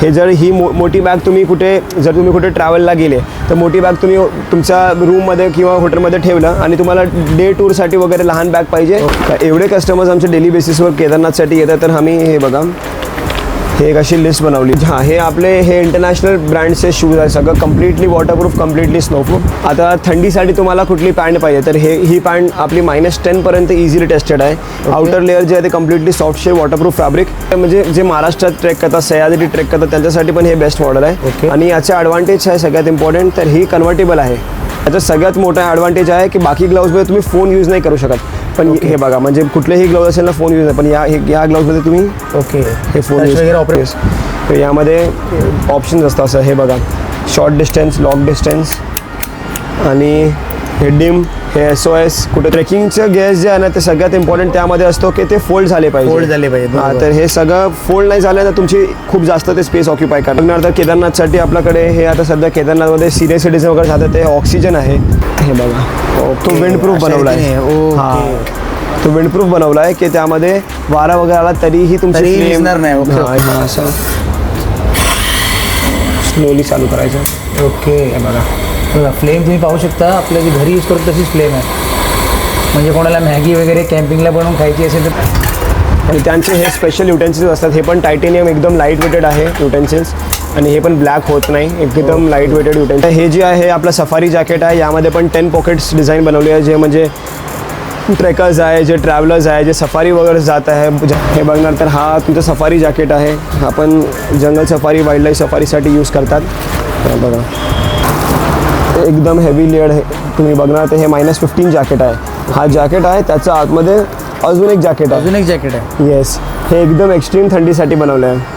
हे जर ही मो मोठी बॅग तुम्ही कुठे जर तुम्ही कुठे ट्रॅव्हलला गेले तर मोठी बॅग तुम्ही तुमच्या रूममध्ये किंवा हॉटेलमध्ये ठेवलं आणि तुम्हाला डे टूरसाठी वगैरे लहान बॅग पाहिजे. तर एवढे कस्टमर्स आमच्या डेली बेसिसवर केदारनाथसाठी येतात. तर आम्ही हे बघा. हे एक अशी लिस्ट बनवली. हां हे आपले हे इंटरनॅशनल ब्रँडचे शूज आहे सगळं कम्प्लिटली वॉटरप्रूफ कम्प्लिटली स्नोप्रूफ आता थंडीसाठी तुम्हाला कुठली पॅन्ट पाहिजे? तर हे ही पॅन्ट आपली मायनस टेनपर्यंत इझिली टेस्टेड आहे. आउटर लेअर जे आहे ते completely soft shell waterproof fabric म्हणजे जे महाराष्ट्रात ट्रेक करतात सह्याद्री ट्रेक करतात त्यांच्यासाठी पण हे बेस्ट मॉडेल आहे. आणि याचे ॲडव्हान्टेज आहे सगळ्यात इम्पॉर्टंट तर ही कन्व्हर्टेबल आहे. याचा सगळ्यात मोठा ॲडव्हान्टेज आहे की बाकी ग्लाउजमध्ये तुम्ही फोन यूज नाही करू शकत. पण हे बघा म्हणजे कुठलेही ग्लाउज असेल ना फोन यूज पण या हे- या ग्लाउजमध्ये तुम्ही ओके हे फोन Touch वगैरे ऑपरेट. तर यामध्ये ऑप्शन्स असतात असं. हे बघा शॉर्ट डिस्टन्स लॉंग डिस्टन्स आणि हे डिम हे एस ओ एस कुठे ट्रेकिंगचं गॅस जे आहे ना ते सगळ्यात इम्पॉर्टंट त्यामध्ये असतो की ते फोल्ड झाले पाहिजे. Fold झाले पाहिजे, हां. तर हे सगळं फोल्ड नाही झालं तर तुमची खूप जास्त ते स्पेस ऑक्युपाय करणार. तर केदारनाथसाठी आपल्याकडे हे आता सध्या केदारनाथमध्ये सिरियस सिटीजन वगैरे जातात ते ऑक्सिजन आहे. हे बघा. तो विंड प्रूफ बनवला आहे. हां. तो विंड प्रूफ बनवला आहे की त्यामध्ये वारा वगैरे आला तरीही तुमची भिजणार नाही, स्लोली चालू करायचं. ओके बघा. बघा फ्लेम तुम्ही पाहू शकता आपल्या जी घरी यूज करतो तशीच फ्लेम आहे. म्हणजे कोणाला मॅगी वगैरे कॅम्पिंगला बनवून खायची असेल तर आणि त्यांचे हे स्पेशल युटेन्सिल्स असतात. हे पण टायटेनियम एकदम लाइट वेटेड आहे युटेन्सिल्स आणि हे पण ब्लॅक होत नाही. एकदम लाइट वेटेड युटेन्सिल हे जे आहे आपलं सफारी जॅकेट आहे. यामध्ये पण टेन पॉकेट्स डिझाईन बनवली आहे जे म्हणजे ट्रेकर्स आहे जे ट्रॅव्हलर्स आहे जे सफारी वगैरे जात आहे. हे बघणार तर हा तुमचं सफारी जॅकेट आहे. हा पण जंगल सफारी वाईल्ड लाईफ सफारीसाठी यूज करतात. बघा. एकदम हेवी लेअर आहे. तुम्ही बघणार तर हे मायनस फिफ्टीन जॅकेट आहे. हा जॅकेट आहे त्याच्या आतमध्ये अजून एक जॅकेट आहे. अजून एक जॅकेट आहे. येस हे एकदम एक्स्ट्रीम थंडीसाठी बनवलं आहे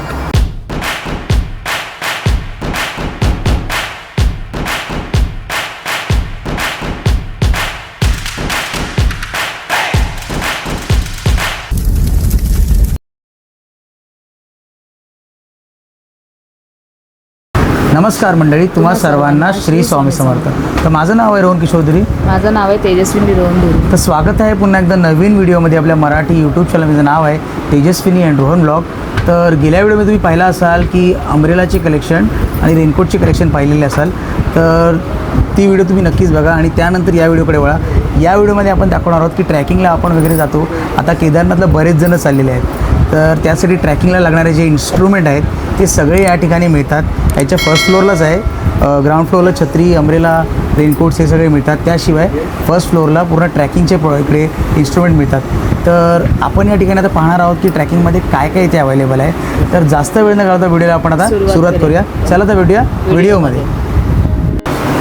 नमस्कार मंडळी तुम्हा सर्वांना श्री स्वामी समर्थ. तर माझं नाव आहे रोहन किशोर धुरी माझं नाव आहे तेजस्विनी रोहन धुरी तर स्वागत आहे पुन्हा एकदा नवीन व्हिडिओमध्ये आपल्या मराठी यूट्यूब चॅनलचं नाव आहे तेजस्विनी अँड रोहन ब्लॉग तर गेल्या व्हिडिओमध्ये तुम्ही पाहिला असाल की अम्ब्रेलाचे कलेक्शन आणि रेनकोटचे कलेक्शन पाहिलेले असाल. तर ती व्हिडिओ तुम्ही नक्कीच बघा आणि त्यानंतर या व्हिडिओकडे वळा. या व्हिडिओमध्ये आपण दाखवणार आहोत की ट्रॅकिंगला आपण वगैरे जातो. आता केदारनाथला बरेच जण चाललेले आहेत. तर त्यासाठी ट्रॅकिंगला लागणारे जे इन्स्ट्रुमेंट आहेत ते सगळे या ठिकाणी मिळतात. याच्या फर्स्ट फ्लोअरलाच आहे. ग्राउंड फ्लोअरला छत्री अम्ब्रेला रेनकोट्स हे सगळे मिळतात. त्याशिवाय फर्स्ट फ्लोअरला पूर्ण ट्रॅकिंगचे प्रो इकडे इन्स्ट्रुमेंट मिळतात. तर आपण या ठिकाणी आता पाहणार आहोत की ट्रॅकिंगमध्ये काय काय इथे अवेलेबल आहे. तर जास्त वेळ न घालता व्हिडिओला आपण आता सुरुवात. करूया. चला तर भेटूया व्हिडिओमध्ये.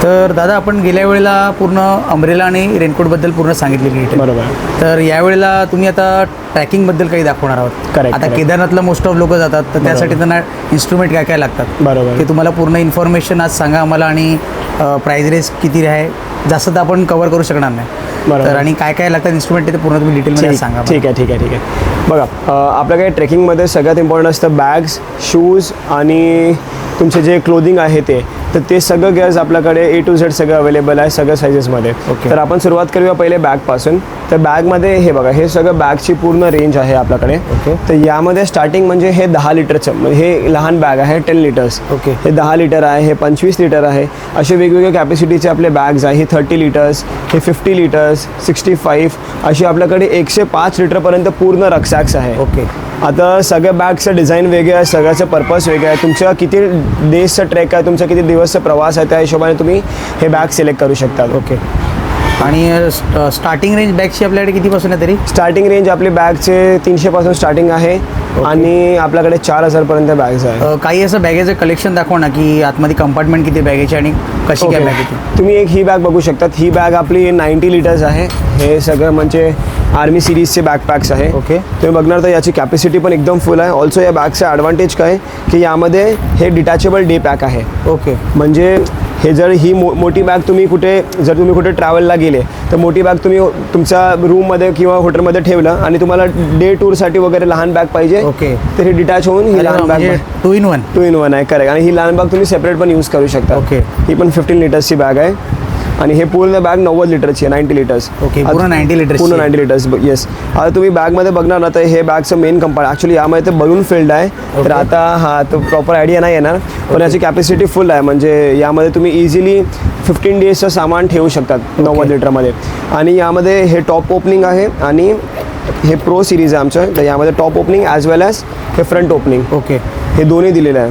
तर दादा आपण गेल्या वेळेला पूर्ण अम्ब्रेला आणि रेनकोटबद्दल पूर्ण सांगितले की बरोबर. तर यावेळेला तुम्ही आता ट्रॅकिंगबद्दल काही दाखवणार आहोत? आता. केदारनाथला मोस्ट ऑफ लोक जातात तर त्यासाठी त्यांना इन्स्ट्रुमेंट काय काय लागतात? बरोबर. ते तुम्हाला पूर्ण इन्फॉर्मेशन आज सांगा आम्हाला आणि प्राईज रेस किती आहे? जास्त तर आपण कव्हर करू शकणार नाही. बरोबर. तर आणि काय काय लागतात इन्स्ट्रुमेंट ते पूर्ण तुम्ही डिटेलमध्ये सांगा ठीक आहे ठीक आहे ठीक आहे. बघा आपल्याकडे ट्रेकिंगमध्ये सगळ्यात इम्पॉर्टंट असतं बॅग्स शूज आणि तुमचे जे क्लोदिंग आहे ते तर ते सगळं गॅस आपल्याकडे ए टू झेड सगळं अवेलेबल आहे सगळ्या सायझेसमध्ये Okay. तर आपण सुरुवात करूया पहिले बॅगपासून तर बॅगमध्ये हे बघा हे सगळं बॅगची पूर्ण रेंज आहे आपल्याकडे Okay. तर यामध्ये स्टार्टिंग म्हणजे हे दहा लिटरचं म्हणजे हे लहान बॅग आहे टेन लिटर्स Okay. हे दहा लिटर आहे हे पंचवीस लिटर आहे असे वेगवेगळे कॅपॅसिटीचे आपले बॅग्स आहे हे थर्टी लिटर्स हे फिफ्टी लिटर्स सिक्स्टी फाईव्ह अशी आपल्याकडे एकशे पाच लिटरपर्यंत पूर्ण रक्सॅक्स आहे. ओके आता सगळ्या बॅगचं डिझाईन वेगळं आहे सगळ्याचं पर्पज वेगळं आहे. तुमच्या किती डेजचं ट्रेक आहे तुमचा किती दिवसचा प्रवास आहे त्या हिशोबाने तुम्ही हे बॅग सिलेक्ट करू शकता. ओके आणि स्टार्टिंग रेंज बॅगची आपल्याकडे कितीपासून आहे तरी? स्टार्टिंग रेंज आपली बॅगचे तीनशेपासून स्टार्टिंग आहे. आणि आपल्याकडे चार हजारपर्यंत बॅग्स आहे काही असं बॅगेचं कलेक्शन दाखव ना की आतमध्ये कंपार्टमेंट किती बॅगेची आणि कशी काय. बॅग तुम्ही एक ही बॅग बघू शकतात. ही बॅग आपली नाईन्टी लिटर्स आहे. हे सगळं म्हणजे आर्मी सिरीजचे बॅकपॅक्स आहे. ओके. तुम्ही बघणार तर याची कॅपॅसिटी पण एकदम फुल आहे. ऑल्सो या बॅगचा ॲडव्हान्टेज काय? की यामध्ये हे डिटॅचेबल डे पॅक आहे. ओके म्हणजे हे जर ही मो मोठी बॅग तुम्ही कुठे जर तुम्ही कुठे ट्रॅव्हलला गेले तर मोठी बॅग तुम्ही तुमच्या रूममध्ये किंवा हॉटेलमध्ये ठेवलं आणि तुम्हाला डे टूरसाठी वगैरे लहान बॅग पाहिजे ओके. तर ही डिटॅच होऊन ही लहान bag two in one two in one आहे करेक्ट आणि ही लहान बॅग तुम्ही सेपरेट पण यूज करू शकता ओके. ही पण फिफ्टीन लिटर्सची बॅग आहे आणि हे पूर्ण बॅग नव्वद लिटरची आहे नाईन्टी लिटर्स Okay, पूर्ण 90 लिटरची पूर्ण. नाईन्टी लिटर्स येस आता तुम्ही बॅगमध्ये बघणार ना तर हे बॅगचं मेन कंपार्ट ॲक्च्युली यामध्ये ते बलून फिल्ड आहे. तर. आता हा तो प्रॉपर आयडिया नाही येणार. पण याची कॅपॅसिटी फुल आहे. म्हणजे यामध्ये तुम्ही इझिली फिफ्टीन डेजचं सामान ठेवू शकतात नव्वद लिटरमध्ये आणि यामध्ये हे टॉप ओपनिंग आहे आणि हे प्रो सिरीज आहे आमचं. तर यामध्ये top opening as well as हे फ्रंट ओपनिंग ओके हे दोन्ही दिलेलं आहे.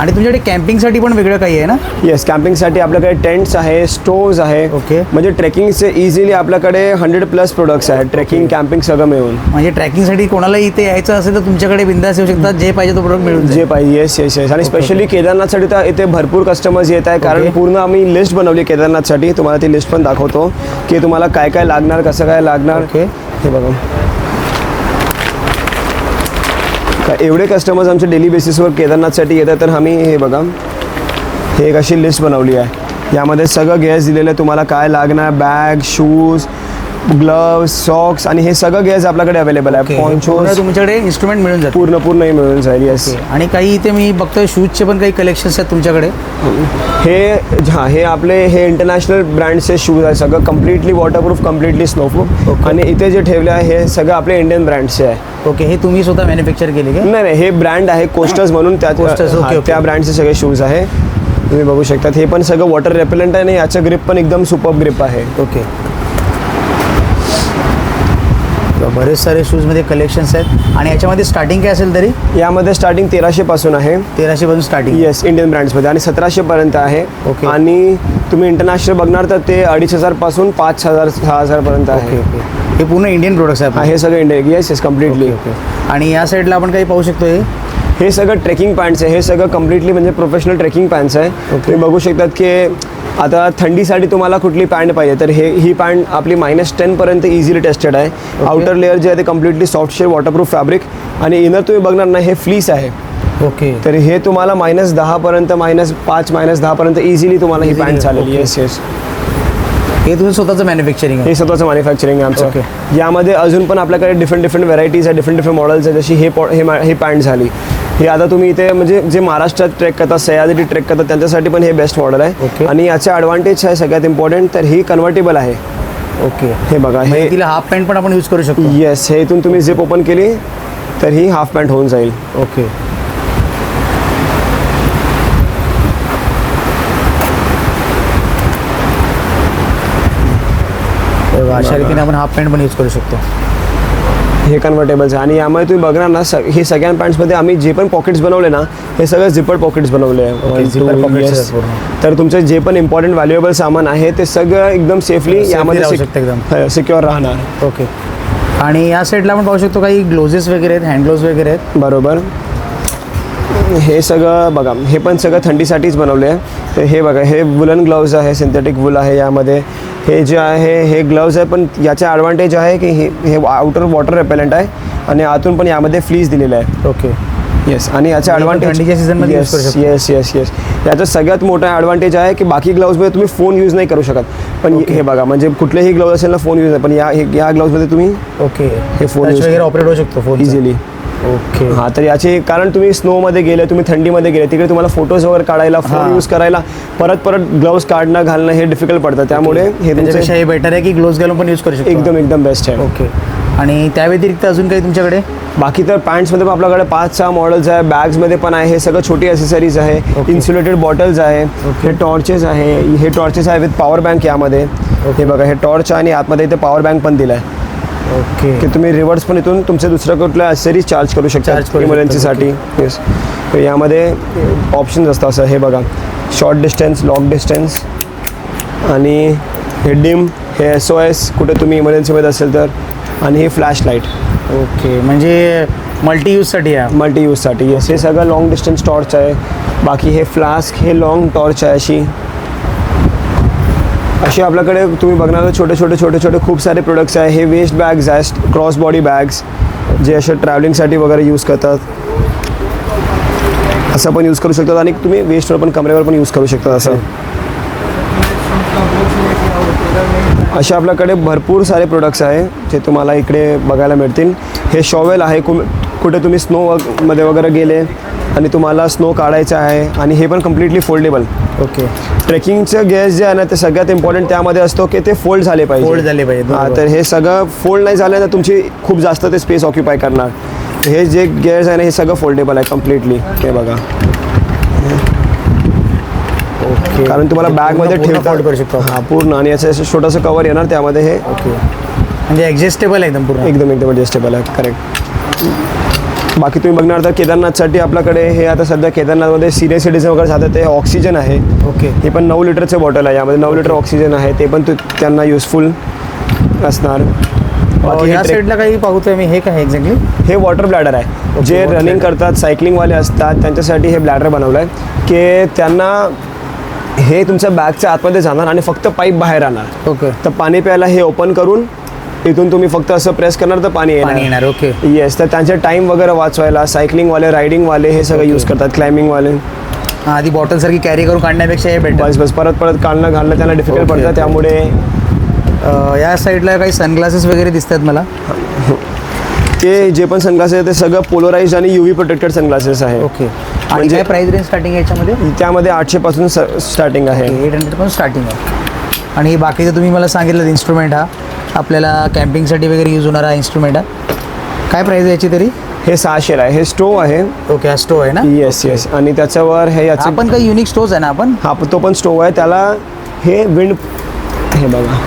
आणि तुमच्याकडे कॅम्पिंगसाठी पण वेगळं काही आहे ना? येस कॅम्पिंगसाठी आपल्याकडे टेंट्स आहे स्टोव्ज आहे. Okay. म्हणजे ट्रेकिंगचे इझिली आपल्याकडे हंड्रेड प्लस प्रोडक्ट्स आहेत. ट्रेकिंग कॅम्पिंग सगळं मिळून. म्हणजे ट्रॅकिंगसाठी कोणाला इथे यायचं असेल तर तुमच्याकडे बिंदास येऊ शकतात. जे पाहिजे तो प्रोडक्ट मिळून जे पाहिजे. येस येस येस आणि स्पेशली केदारनाथसाठी तर इथे भरपूर कस्टमर्स येत आहे कारण. पूर्ण आम्ही लिस्ट बनवली केदारनाथसाठी. तुम्हाला ती लिस्ट पण दाखवतो की तुम्हाला काय काय लागणार कसं काय लागणार. हे बघा. एवढे कस्टमर्स आमचे डेली बेसिसवर केदारनाथसाठी येतात तर आम्ही हे बघा. हे एक अशी लिस्ट बनवली आहे. यामध्ये सगळं गॅस दिलेलं आहे. तुम्हाला काय लागणार? बॅग शूज ग्लव्स सॉक्स आणि हे सगळं गॅस आपल्याकडे अवेलेबल आहे. पॉन्चोज तुमच्याकडे इन्स्ट्रुमेंट मिळून जाते पूर्ण पूर्ण हे मिळून जाईल येस आणि काही इथे मी बघतोय शूजचे पण काही कलेक्शन्स आहेत तुमच्याकडे. हे हां हे आपले हे इंटरनॅशनल ब्रँडचे शूज आहे सगळं. Completely waterproof completely snowproof. आणि इथे जे ठेवले आहे हे सगळं आपले इंडियन ब्रँडचे आहे. ओके हे तुम्ही स्वतः मॅन्युफॅक्चर केले का? नाही नाही हे ब्रँड आहे कोस्टर्स म्हणून. त्या. त्या ब्रँडचे सगळे शूज आहे. तुम्ही बघू शकतात. हे पण सगळं वॉटर रेपेलंट आहे आणि याचं ग्रिप पण एकदम सुपर ग्रिप आहे. ओके बरेच सारे शूजमध्ये कलेक्शन्स आहेत. आणि याच्यामध्ये स्टार्टिंग काय असेल तरी? यामध्ये स्टार्टिंग तेराशे पासून आहे. तेराशे पासून स्टार्टिंग येस इंडियन ब्रँड्समध्ये आणि सतराशे पर्यंत आहे. Okay. आणि तुम्ही इंटरनॅशनल बघणार तर ते अडीच हजारपासून पाच हजार सहा हजार पर्यंत ओके आहे ओके हे पूर्ण इंडियन प्रोडक्ट्स आहे हा, हे सगळं Indian yes yes completely okay आणि या साईडला आपण काही पाहू शकतो हे? हे सगळं ट्रेकिंग पॅन्ट्स आहे. हे सगळं कम्प्लिटली म्हणजे प्रोफेशनल ट्रेकिंग पॅन्ट्स आहे. तुम्ही बघू शकतात की आता थंडीसाठी तुम्हाला कुठली पॅन्ट पाहिजे? तर हे ही पॅन्ट आपली मायनस टेनपर्यंत इझिली टेस्टेड आहे. आउटर लेअर जे आहे ते completely soft shell waterproof fabric आणि इनर तुम्ही बघणार ना हे फ्लीस आहे. ओके तर हे तुम्हाला मायनस दहापर्यंत मायनस पाच मायनस दहापर्यंत इझिली तुम्हाला ही पॅन्ट चालेल. येस येस हे तुझं स्वतःचं मॅन्युफॅक्चरिंग हे स्वतःचं मॅन्युफॅक्चरिंग आहे. आमचं. यामध्ये अजून पण आपल्याकडे डिफरंट डिफरंट व्हरायटीज आहे डिफरंट डिफरंट मॉडेल्स आहे. जशी हे हे हे पॅन्ट झाली. हे आता तुम्ही इथे म्हणजे जे महाराष्ट्रात ट्रेक करतात सह्याद्री ट्रेक करतात त्यांच्यासाठी पण हे बेस्ट मॉडेल आहे. आणि याचे ॲडव्हान्टेज आहे सगळ्यात इम्पॉर्टंट तर ही कन्व्हर्टेबल आहे. ओके हे बघा हे म्हणजे तिला हाफ पॅन्ट पण आपण यूज करू शकतो. येस हे इथून तुम्ही झिप ओपन केली तर ही हाफ पॅन्ट होऊन जाईल. ओके अशा रीतीने आपण हाफ पॅन्ट पण यूज करू शकतो. हे कन्व्हर्टेबल्स आहे. आणि यामध्ये तुम्ही बघणार ना स हे सगळ्या पॅन्ट्समध्ये आम्ही जे पण पॉकेट्स बनवले ना हे सगळं झिपर पॉकेट्स बनवले आहे. तर तुमचे जे पण इम्पॉर्टंट व्हॅल्युएबल सामान आहे ते सगळं एकदम सेफली यामध्ये राहू शकतं एकदम. सिक्युअर राहणार. ओके आणि या साईडला आपण पाहू शकतो काही ग्लोजेस वगैरे आहेत हँड ग्लोव्ज वगैरे आहेत. बरोबर. हे सगळं बघा हे पण सगळं थंडीसाठीच बनवले आहे. तर हे बघा हे वुलन ग्लव्ज आहे सिंथेटिक वूल आहे यामध्ये. हे जे आहे हे ग्लव्ज आहे पण याचा ॲडव्हान्टेज आहे की हे हे आउटर वॉटर रेपेलंट आहे आणि आतून पण यामध्ये फ्लीज दिलेलं आहे. ओके येस आणि याचा ॲडव्हान्टेज थंडीच्या करू शकतो. येस येस येस याचा सगळ्यात मोठा ॲडव्हान्टेज आहे की बाकी ग्लव्जमध्ये तुम्ही फोन यूज नाही करू शकत. पण. हे बघा म्हणजे कुठलेही ग्लव्ज असेल ना फोन यूज नाही. पण या हे- या ग्लव्जमध्ये तुम्ही ओके हे use वगैरे ऑपरेट होऊ शकतो फोन इझिली ओके. हां तर याचे कारण तुम्ही स्नोमध्ये गेले तुम्ही थंडीमध्ये गेले तिकडे तुम्हाला फोटोज वगैरे काढायला फोन. यूज करायला परत परत ग्लव्स काढणं घालणं हे डिफिकल्ट पडतं. त्यामुळे हे त्याच्यापेक्षा तुमचे हे बेटर आहे की ग्लोव्ज घालून पण यूज करू शकतो? एकदम एकदम बेस्ट आहे. ओके. आणि त्या व्यतिरिक्त अजून काही तुमच्याकडे? बाकी तर पॅन्ट्समध्ये पण आपल्याकडे पाच सहा मॉडेल्स आहे. बॅग्समध्ये पण आहे. हे सगळं छोटी असेसरीज आहे. इन्सुलेटेड बॉटल्स आहे. हे टॉर्चेस आहे. हे टॉर्चेस आहे विथ पॉवर बँक यामध्ये. हे बघा हे टॉर्च आणि आतमध्ये इथे पॉवर बँक पण दिला आहे ओके. की तुम्ही रिव्हर्स पण इथून तुमचे दुसऱ्या कुठल्या असेसरीज चार्ज करू शकता करू शकता, इमर्जन्सीसाठी येस तर यामध्ये ऑप्शन्स असतात असं. हे बघा. शॉर्ट डिस्टन्स लॉंग डिस्टन्स आणि हे डिम हे एस ओ एस कुठे तुम्ही इमर्जन्सीमध्ये असेल तर. आणि हे फ्लॅश लाइट ओके. म्हणजे मल्टी यूजसाठी आहे. मल्टी यूजसाठी येस हे सगळं लॉंग डिस्टन्स टॉर्च आहे. बाकी हे फ्लास्क हे लॉंग टॉर्च आहे अशी. असे आपल्याकडे तुम्ही बघणार छोटे छोटे छोटे छोटे खूप सारे प्रोडक्ट्स आहे. हे वेस्ट बॅग्स आहे क्रॉस बॉडी बॅग्स जे असे ट्रॅव्हलिंगसाठी वगैरे यूज करतात. असं पण यूज करू शकतात आणि तुम्ही वेस्टवर पण कमरेवर पण यूज करू शकतात असं. असे आपल्याकडे भरपूर सारे प्रोडक्ट्स आहे जे तुम्हाला इकडे बघायला मिळतील. हे शॉवेल आहे कु कुठे तुम्ही स्नो मध्ये वगैरे गेले आणि तुम्हाला स्नो काढायचा आहे आणि हे पण कम्प्लिटली फोल्डेबल ओके ट्रेकिंगचं गॅस जे आहे ना ते सगळ्यात इम्पॉर्टंट त्यामध्ये असतो की ते फोल्ड झाले पाहिजे. Fold झाले पाहिजे, हा. तर हे सगळं फोल्ड नाही झालं तर तुमची खूप जास्त ते स्पेस ऑक्युपाय करणार. हे जे गॅस आहे ना हे सगळं फोल्डेबल आहे कम्प्लिटली हे बघा. ओके कारण तुम्हाला बॅगमध्ये ठेवता फोल्ड करू शकतो. हा पूर्ण. आणि याचं असं छोटंसं कवर येणार त्यामध्ये हे ओके म्हणजे ॲडजस्टेबल आहे एकदम पूर्ण. एकदम एकदम ॲडजस्टेबल आहे. करेक्ट बाकी तुम्ही बघणार तर केदारनाथसाठी आपल्याकडे हे आता सध्या केदारनाथमध्ये सिनियर सिटीजन वगैरे जातात ते ऑक्सिजन आहे. ओके. हे पण नऊ लिटरचे बॉटल आहे यामध्ये नऊ लिटर ऑक्सिजन आहे ते पण तु- त्यांना युजफुल असणार. हे या साईडला काही पाहतोय मी हे काय एक्झॅक्टली हे वॉटर ब्लॅडर आहे. जे रनिंग. करतात सायकलिंगवाले असतात त्यांच्यासाठी हे ब्लॅडर बनवलं आहे की त्यांना हे तुमच्या बॅगच्या आतमध्ये जाणार आणि फक्त पाईप बाहेर राहणार ओके तर पाणी प्यायला हे ओपन करून इथून तुम्ही फक्त असं प्रेस करणार तर पाणी येणार. ओके येस तर त्यांचे टाईम वगैरे वाचवायला सायकलिंगवाले रायडिंगवाले हे सगळं यूज करतात क्लाइम्बिंगवाले हा आधी बॉटल सारखी कॅरी करून काढण्यापेक्षा हे बेटर बस बस परत परत काढणं घालणं त्यांना डिफिकल्ट पडतं. त्यामुळे या साईडला काही सनग्लासेस वगैरे दिसतात मला. ते जे पण सनग्लासेस आहे ते सगळं पोलराइज आणि युव्ही प्रोटेक्टेड सनग्लासेस आहे ओके आणि म्हणजे- प्राइस रेंज स्टार्टिंग आहे याच्यामध्ये? त्यामध्ये आठशे पासून स्टार्टिंग आहे. एट हंड्रेड पण स्टार्टिंग आहे. आणि बाकीचं तुम्ही मला सांगितलं इन्स्ट्रुमेंट हा. आपल्याला कॅम्पिंगसाठी वगैरे यूज होणारा इन्स्ट्रुमेंट हा काय प्राईज आहे याची तरी? हे सहाशे आहे. हे स्टोव आहे. ओके हा स्टोव आहे ना? येस येस आणि त्याच्यावर हे याचे आपण काही युनिक स्टोव्ज आहे ना आपण? हा तो पण स्टोव आहे. त्याला हे विंड हे बघा.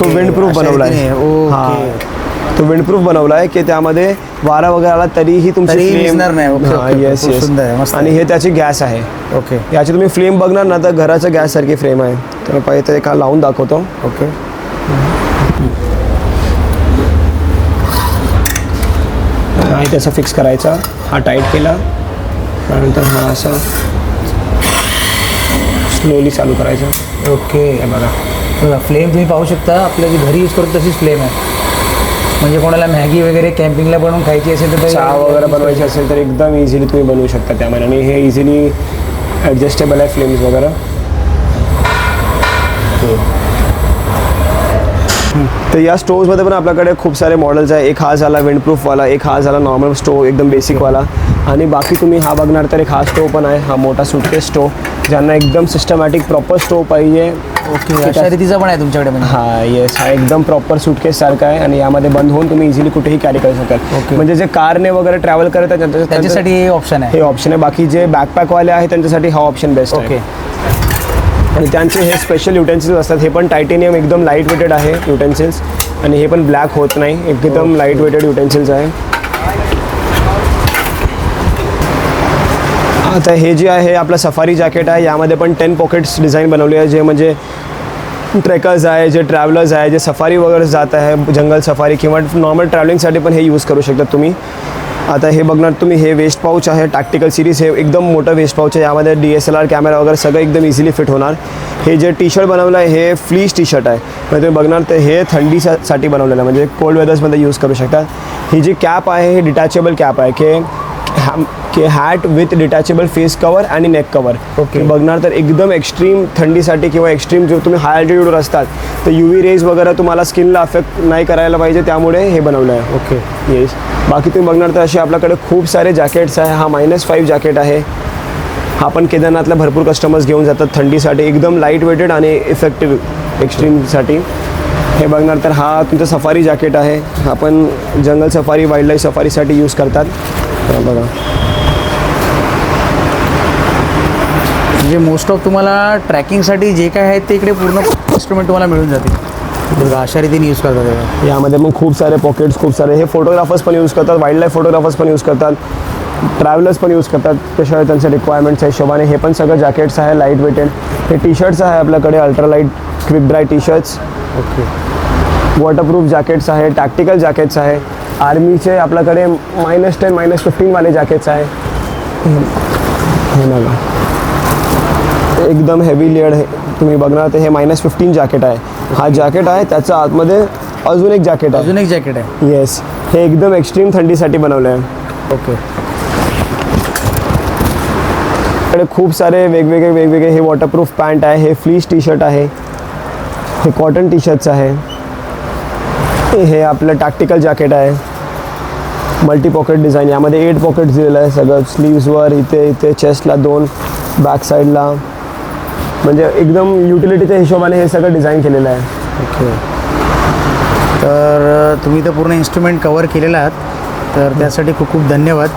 तो विंड प्रूफ बनवला आहे. हा. ओके. तो विंड प्रूफ बनवला आहे की त्यामध्ये वारा वगैरे आला तरीही तुमची नाही. येस येस आहे, आणि आहे. हे त्याची गॅस आहे. ओके याची तुम्ही फ्लेम बघणार ना तर घराच्या गॅस सारखी फ्रेम आहे. तर पहिले ते एका लावून दाखवतो. ओके हा त्याचा फिक्स करायचा. हा टाईट केला. त्यानंतर हा असा स्लोली चालू करायचा. ओके. बघा. बघा फ्लेम तुम्ही पाहू शकता. आपल्या जी घरी यूज करतो तशीच फ्लेम आहे. म्हणजे कोणाला मॅगी वगैरे कॅम्पिंगला बनवून खायची असेल तर चहा वगैरे बनवायची असेल तर एकदम इझिली तुम्ही बनवू शकता त्यामध्ये. आणि हे इझिली ॲडजस्टेबल आहे फ्लेम्स वगैरे. तर या स्टोव्समध्ये पण आपल्याकडे खूप सारे मॉडेल्स आहे. एक हा झाला विंडप्रूफवाला एक हा झाला नॉर्मल स्टोव एकदम बेसिकवाला आणि बाकी तुम्ही हा बघणार तर एक हा स्टोव पण आहे. हा मोठा सुटकेस स्टोव ज्यांना एकदम सिस्टमॅटिक प्रॉपर स्टोव पाहिजे. ओके अशा रीतीचा पण आहे तुमच्याकडे म्हणजे? हा येस हा एकदम प्रॉपर सुटकेस सारखा आहे. आणि यामध्ये बंद होऊन तुम्ही इझिली कुठेही कॅरी करू शकाल. Okay. म्हणजे जे कारने वगैरे ट्रॅव्हल करत आहेत त्यांच्या- त्याच्यासाठी हे ऑप्शन आहे. हे ऑप्शन आहे. बाकी जे बॅकपॅकवाले आहे त्यांच्यासाठी हा ऑप्शन बेस्ट ओके आहे आणि त्यांचे हे स्पेशल युटेन्सिल्स असतात. हे पण टायटेनियम एकदम लाइट वेटेड आहे युटेन्सिल्स आणि हे पण ब्लॅक होत नाही. एकदम लाइट वेटेड युटेन्सिल्स आहे. आता हे जे आहे आपलं सफारी जॅकेट आहे. यामध्ये पण टेन पॉकेट्स डिझाईन बनवली आहे. जे म्हणजे ट्रेकर्स आहे जे ट्रॅव्हलर्स आहे जे सफारी वगैरे जात आहे जंगल सफारी किंवा नॉर्मल ट्रॅव्हलिंगसाठी पण हे यूज करू शकता तुम्ही. आता हे बघणार तुम्ही हे वेस्ट पाऊच आहे टॅक्टिकल सिरीज हे एकदम मोठं वेस्ट पाऊच आहे. यामध्ये D S L R camera वगैरे सगळं एकदम इझिली फिट होणार. हे जे टी शर्ट बनवलं आहे हे फ्लीज टी शर्ट आहे. म्हणजे तुम्ही बघणार तर हे थंडीसाठी बनवलेलं आहे. म्हणजे कोल्ड वेदर्समध्ये यूज करू शकता. ही जी कॅप आहे ही डिटॅचेबल कॅप आहे. की की hat with detachable face cover आणि नेक कवर Okay. बघणार तर एकदम एक्स्ट्रीम थंडीसाठी किंवा एक्स्ट्रीम जो तुम्ही हाय अल्टिट्यूडवर असतात तर यू व्ही रेज वगैरे तुम्हाला स्किनला अफेक्ट नाही करायला पाहिजे त्यामुळे हे बनवलं आहे. ओके येस बाकी तुम्ही बघणार तर असे आपल्याकडे खूप सारे जॅकेट्स आहे. हा मायनस फाईव्ह जॅकेट आहे. हा पण केदारनाथला भरपूर कस्टमर्स घेऊन जातात थंडीसाठी. एकदम लाइट वेटेड आणि इफेक्टिव्ह एक्स्ट्रीमसाठी हे बघणार तर हा तुमचं सफारी जॅकेट आहे. हा पण जंगल सफारी वाईल्ड लाईफ सफारीसाठी यूज करतात. हा बघा. म्हणजे मोस्ट ऑफ तुम्हाला ट्रॅकिंगसाठी जे काय आहे ते इकडे पूर्ण इन्स्ट्रुमेंट तुम्हाला मिळून जातील. बघा अशा रीतीने यूज करतात. यामध्ये पण खूप सारे पॉकेट्स खूप सारे. हे फोटोग्राफर्स पण यूज करतात वाईल्ड लाईफ फोटोग्राफर्स पण यूज करतात ट्रॅव्हलर्स पण यूज करतात. त्याशिवाय त्यांच्या रिक्वायरमेंट्सच्या हिशोबाने हे पण सगळं जॅकेट्स आहे लाइट वेटेड हे टी शर्ट्स आहे आपल्याकडे ultra light quick dry T shirts okay waterproof jackets आहे टॅक्टिकल जॅकेट्स आहे. आर्मीचे आपल्याकडे मायनस टेन मायनस फिफ्टीनवाले जॅकेट्स आहे. हे बघा. एकदम हेवी लेअर्ड आहे तुम्ही बघणार तर हे मायनस फिफ्टीन जॅकेट आहे. हा जॅकेट आहे त्याच्या आतमध्ये अजून एक जॅकेट आहे. अजून एक जॅकेट आहे. येस हे एकदम एक्स्ट्रीम थंडीसाठी बनवलं आहे ओके इकडे खूप सारे वेगवेगळे वेगवेगळे हे वॉटरप्रूफ पॅन्ट आहे हे फ्लीस टी शर्ट आहे हे कॉटन टी शर्ट्स आहे. हे आपलं टॅक्टिकल जॅकेट आहे. मल्टी पॉकेट डिझाईन यामध्ये एट पॉकेट्स दिलेलं आहे सगळं. स्लीव्सवर इथे इथे चेस्टला दोन बॅक साईडला म्हणजे एकदम युटिलिटीच्या हिशोबाने हे सगळं डिझाईन केलेलं आहे. ओके तर तुम्ही तर पूर्ण इन्स्ट्रुमेंट कवर केलेला आहात. तर त्यासाठी खूप खूप धन्यवाद.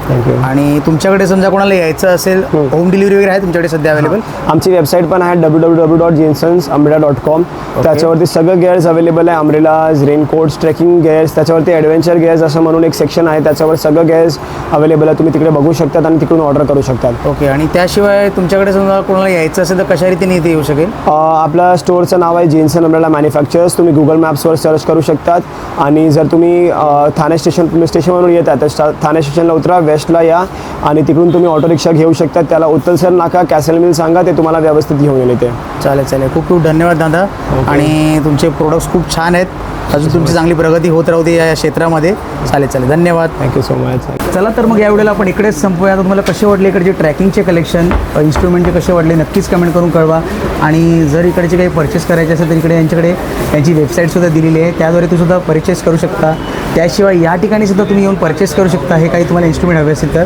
आणि तुमच्याकडे समजा कोणाला यायचं असेल. होम डिलिव्हरी वगैरे आहे तुमच्याकडे सध्या अवेलेबल आमची वेबसाईट पण आहे W W W dot Jinsons umbrella dot com त्याच्यावरती सगळं गेअर्स अवेलेबल आहे. अमरेलाज रेनकोट्स ट्रेकिंग गेअर्स त्याच्यावरती ॲडव्हेंचर गेअर्स असं म्हणून एक सेक्शन आहे. त्याच्यावर सगळं गेअर्स अवेलेबल आहे. तुम्ही तिकडे बघू शकतात आणि तिकडून ऑर्डर करू शकतात. ओके आणि त्याशिवाय तुमच्याकडे समजा कोणाला यायचं असेल तर कशा रीतीने इथे येऊ शकेल? आपल्या स्टोअरचं नाव आहे जिन्सन अमरेला मॅन्युफॅक्चर्स तुम्ही गुगल मॅप्सवर सर्च करू शकतात. आणि जर तुम्ही ठाणे स्टेशन तुम्ही स्टेशनवरून येतात तर स्टा- ठाणे स्टेशनला उतरा वेस्टला या आणि तिकडून तुम्ही ऑटो रिक्षा घेऊ शकतात त्याला उत्तलसर नाका कॅसल मिल सांगा ते तुम्हाला व्यवस्थित घेऊन येईल इथे. चालेल चालेल. खूप खूप धन्यवाद दादा. आणि तुमचे प्रोडक्ट्स खूप छान आहेत. अजून तुमची चांगली प्रगती होत राहू दे या क्षेत्रामध्ये. चालेल चालेल. धन्यवाद. थँक्यू सो मच चला तर मग या वेळेला आपण इकडेच संपूया. तुम्हाला कसे वाटले इकडचे ट्रॅकिंगचे कलेक्शन इन्स्ट्रुमेंटचे कसे वाटले? नक्कीच कमेंट करून कळवा. आणि जर इकडचे काही परचेस करायचे असेल तर इकडे यांच्याकडे यांची वेबसाईटसुद्धा दिलेली आहे. त्याद्वारे तुम्ही सुद्धा परचेस करू शकता. त्याशिवाय या ठिकाणी सुद्धा तुम्ही येऊन परचेस करू शकता हे काही तुम्हाला इन्स्ट्रुमेंट हवे असेल तर.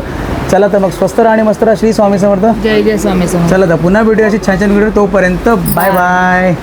चला तर मग स्वस्त आणि मस्त श्री स्वामी समर्थ. जय जय स्वामी समर्थ. चला तर पुन्हा भेटूया अशी छान छान व्हिडिओ तोपर्यंत. Bye bye